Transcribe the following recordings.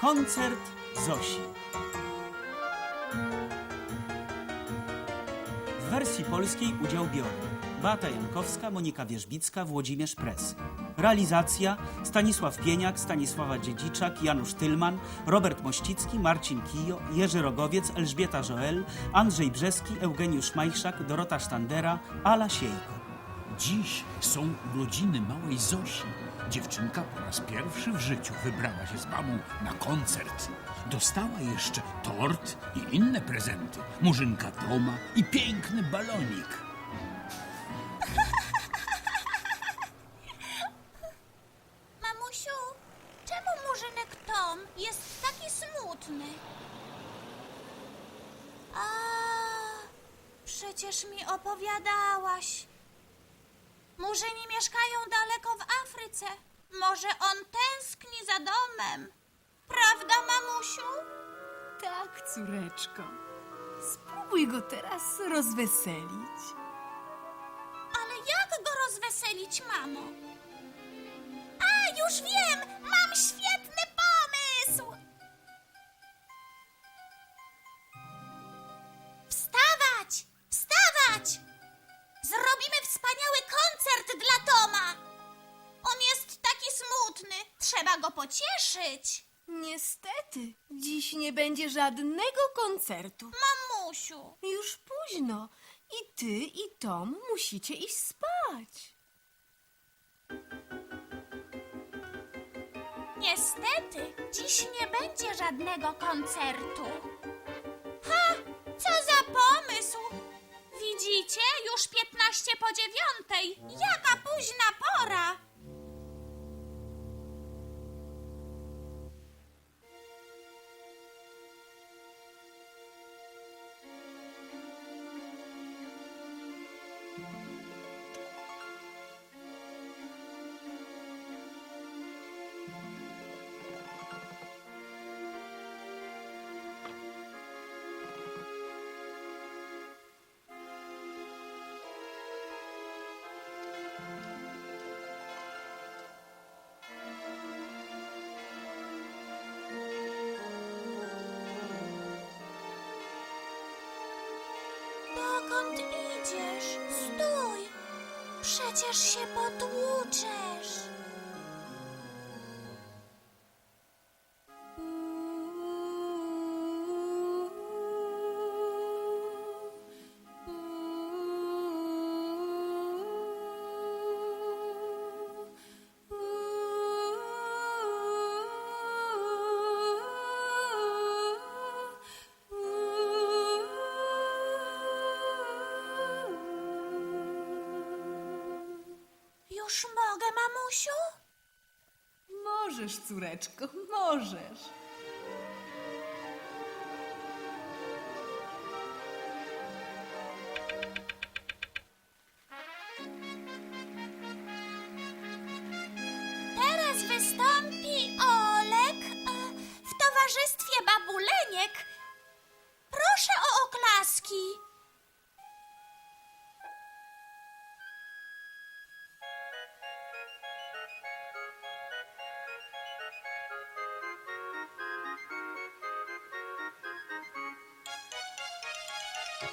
Koncert Zosi. W wersji polskiej udział biorą Beata Jankowska, Monika Wierzbicka, Włodzimierz Pres. Realizacja Stanisław Pieniak, Stanisława Dziedziczak, Janusz Tylman, Robert Mościcki, Marcin Kijo, Jerzy Rogowiec, Elżbieta Joel, Andrzej Brzeski, Eugeniusz Majchrzak, Dorota Sztandera, Ala Siejko. Dziś są urodziny małej Zosi. Dziewczynka po raz pierwszy w życiu wybrała się z mamą na koncert. Dostała jeszcze tort i inne prezenty. Murzynka Toma i piękny balonik. Mamusiu, czemu murzynek Tom jest taki smutny? A, przecież mi opowiadałaś. Murzyni mieszkają daleko w Afryce. Może on tęskni za domem. Prawda, mamusiu? Tak, córeczko. Spróbuj go teraz rozweselić. Ale jak go rozweselić, mamo? A, już wiem! Mam świetny pomysł! Wstawać! Wstawać! Trzeba go pocieszyć. Niestety, dziś nie będzie żadnego koncertu. Mamusiu, Już późno. I ty, i Tom musicie iść spać. niestety, dziś nie będzie żadnego koncertu. Ha! Co za pomysł! Widzicie? Już 15 po dziewiątej. Jaka późna pora! Przecież się potłuczesz. Już mogę, mamusiu? Możesz, córeczko, możesz. Teraz wystąpi Olek e, w towarzystwie babuleniek.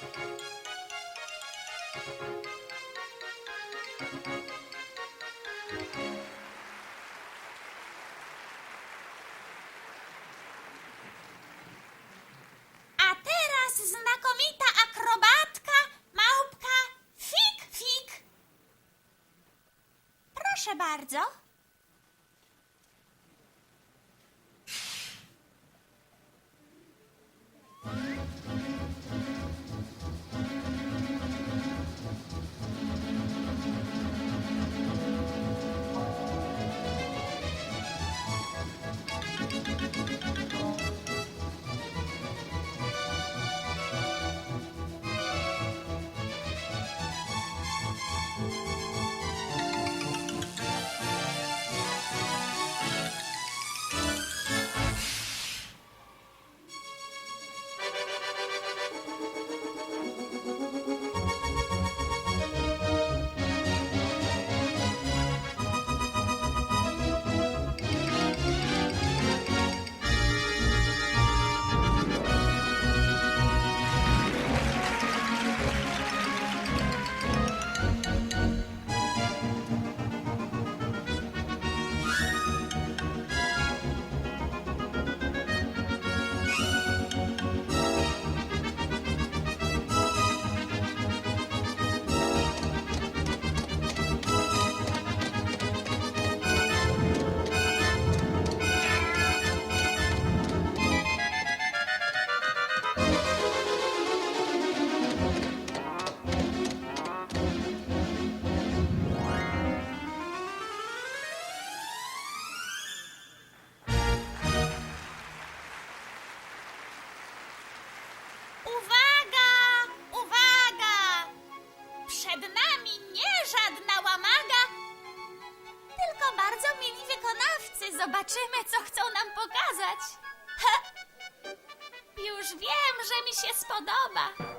A teraz znakomita akrobatka, małpka Fik Fik. Proszę bardzo. bardzo mili wykonawcy. Zobaczymy, co chcą nam pokazać. Już wiem, że mi się spodoba.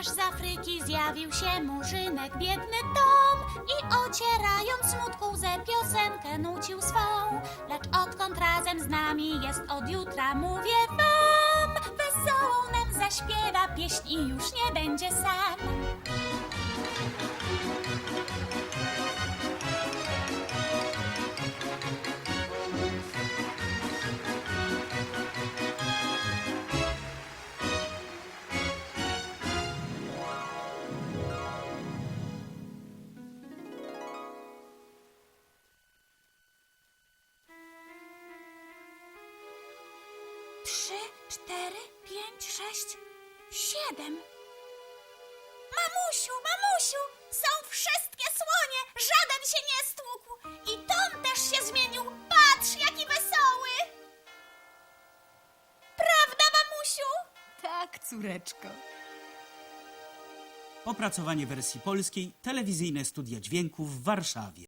Aż z Afryki zjawił się murzynek, biedny Tom I ocierając smutku łzę piosenkę nucił swą. Lecz odkąd razem z nami jest od jutra, mówię wam Wesołą nam zaśpiewa pieśń i już nie będzie sam Trzy, cztery, pięć, sześć, siedem. Mamusiu, mamusiu, są wszystkie słonie, żaden się nie stłukł. I Tom też się zmienił. Patrz, jaki wesoły. Prawda, mamusiu? Tak, córeczko. Opracowanie wersji polskiej, telewizyjne studia dźwięku w Warszawie.